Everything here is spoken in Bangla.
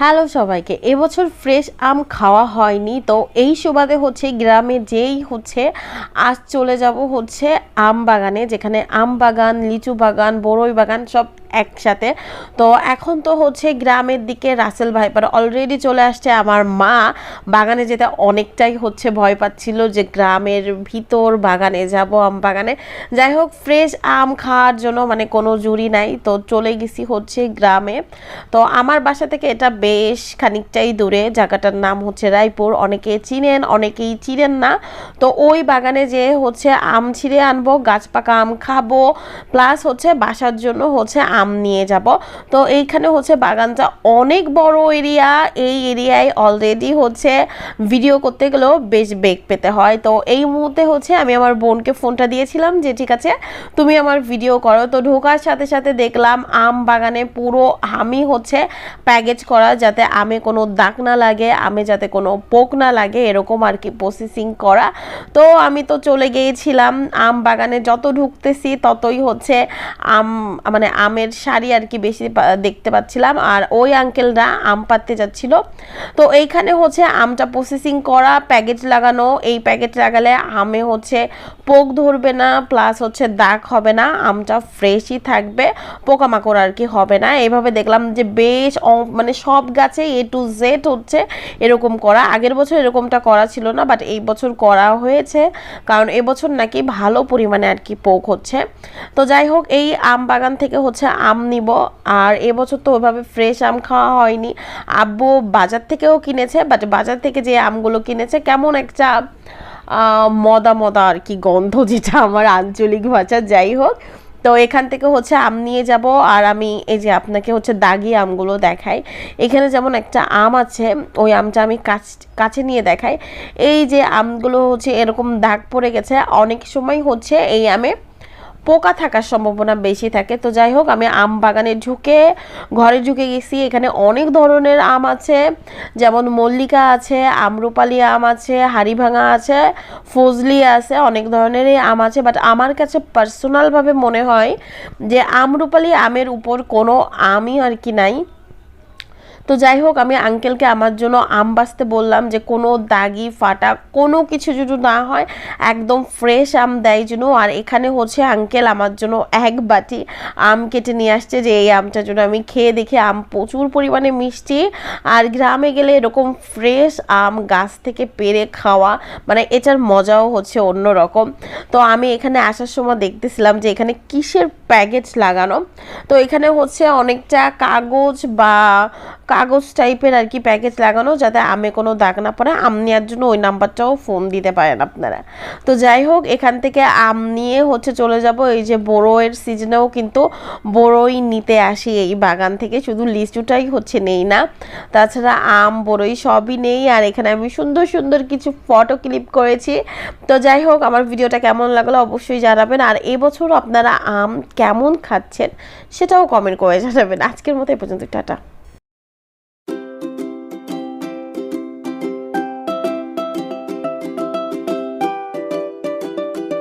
হ্যালো সবাইকে, এবছর ফ্রেশ আম খাওয়া হয়নি, তো এই সুবাদে হচ্ছে গ্রামে যেই হচ্ছে আজ চলে যাব হচ্ছে আম বাগানে, যেখানে আম বাগান, লিচু বাগান বড়ই বাগান সব একসাথে। তো এখন তো হচ্ছে গ্রামের দিকে রাসেল ভাইপার অলরেডি চলে আসছে আমার মা। বাগানে যেতে অনেকটাই হচ্ছে ভয় পাচ্ছিল যে গ্রামের ভিতর বাগানে যাব, আম বাগানে। যাই হোক ফ্রেশ আম খাওয়ার জন্য মানে কোনো জুড়ি নাই। তো চলে গেছি হচ্ছে গ্রামে। তো আমার বাসা থেকে এটা বেশ খানিকটাই দূরে। জায়গাটার নাম হচ্ছে রায়পুর। অনেকে চিনেন, অনেকেই চিনেন না। তো ওই বাগানে যে হচ্ছে আম ছিঁড়ে আনব, গাছ পাকা আম খাব প্লাস হচ্ছে বাসার জন্য হচ্ছে আম নিয়ে যাব। তো এইখানে হচ্ছে বাগানটা অনেক বড় এরিয়া। এই এরিয়ায় অলরেডি হচ্ছে ভিডিও করতে গেলেও বেশ বেগ পেতে হয়। তো এই মুহূর্তে হচ্ছে আমি আমার বোনকে ফোনটা দিয়েছিলাম যে, ঠিক আছে, তুমি আমার ভিডিও করো। তো ঢোকার সাথে সাথে দেখলাম আম বাগানে পুরো আমি হচ্ছে প্যাকেজ করা যাতে আমে কোনো দাগ না লাগে, আমে যাতে কোনো পোক না লাগে, এরকম আর কি প্রসেসিং করা। তো আমি তো চলে গিয়েছিলাম। আম বাগানে যত ঢুকতেছি ততই হচ্ছে আম মানে আমের শাড়ি আর কি বেশি দেখতে পাচ্ছিলাম। আর ওই আঙ্কেলরা আম পাততে যাচ্ছিল। তো এইখানে হচ্ছে আমটা প্রসেসিং করা প্যাকেট লাগানো। এই প্যাকেট লাগালে আমে হচ্ছে পোক ধরবে না প্লাস হচ্ছে দাগ হবে না, আমটা ফ্রেশই থাকবে, পোকামাকড় আর কি হবে না। এইভাবে দেখলাম যে বেশ মানে সব গাছে এ টু জেড হচ্ছে এরকম করা। আগের বছর এরকমটা করা ছিল না বাট এই বছর করা হয়েছে। কারণ এবছর নাকি ভালো পরিমাণে আর কি পোক হচ্ছে। তো যাই হোক, এই আম বাগান থেকে হচ্ছে আম নিব। আর এবছর তো ওইভাবে ফ্রেশ আম খাওয়া হয়নি। আব্বু বাজার থেকেও কিনেছে বাট বাজার থেকে যে আমগুলো কিনেছে, কেমন একটা মদা মদা আর কি গন্ধ যেটা আমার আঞ্চলিক ভাষা, যাই হোক। তো এখান থেকে হচ্ছে আম নিয়ে যাব, আর আমি এই যে আপনাকে হচ্ছে দাগি আমগুলো দেখাই। এখানে যেমন একটা আম আছে, ওই আমটা আমি কাছ, কাছে নিয়ে দেখাই। এই যে আমগুলো হচ্ছে এরকম দাগ পড়ে গেছে, অনেক সময় হচ্ছে এই আমে পোকা থাকার সম্ভাবনা বেশি থাকে। তো যাই হোক, আমি আম বাগানে ঢুকে, ঘরে ঢুকে গেছি। এখানে অনেক ধরনের আম আছে, যেমন মল্লিকা আছে, আমরুপালি আম আছে, হাড়িভাঙা আছে, ফজলি আছে, অনেক ধরনেরই আম আছে। বাট আমার কাছে পার্সোনালভাবে মনে হয় যে আমরুপালি আমের উপর কোনো আমই আর কি নাই। তো যাই হোক আমি আঙ্কেলকে আমার জন্য আম বাছতে বললাম যে কোনো দাগি, ফাটা, কোনো কিছু যদি না হয়, একদম ফ্রেশ আম দেয় জন্য আর এখানে হচ্ছে আঙ্কেল আমার জন্য এক বাটি আম কেটে নিয়ে আসছে যে এই আমটার জন্য আমি খেয়ে দেখি আম প্রচুর পরিমাণে মিষ্টি। আর গ্রামে গেলে এরকম ফ্রেশ আম গাছ থেকে পেরে খাওয়া মানে এটার মজাও হচ্ছে অন্য রকম তো আমি এখানে আসার সময় দেখতেছিলাম যে এখানে কিসের প্যাকেট লাগানো। তো এখানে হচ্ছে অনেকটা কাগজ বা কাগজ টাইপের আর কি প্যাকেজ লাগানো যাতে আমে কোনো দাগ না পড়ে। আম নেওয়ার জন্য ওই নাম্বারটাও ফোন দিতে পারেন আপনারা। তো যাই হোক, এখান থেকে আম নিয়ে হচ্ছে চলে যাব। এই যে বড়োয়ের সিজনেও কিন্তু বড়ই নিতে আসি এই বাগান থেকে। শুধু লিচুটাই হচ্ছে নেই না। তাছাড়া আম, বড়ই সবই নেই। আর এখানে আমি সুন্দর সুন্দর কিছু ফটো ক্লিপ করেছি। তো যাই হোক, আমার ভিডিওটা কেমন লাগল অবশ্যই জানাবেন। আর এবছর আপনারা আম কেমন খাচ্ছেন সেটাও কমেন্ট করে জানাবেন। আজকের মতো এই পর্যন্ত, টাটা।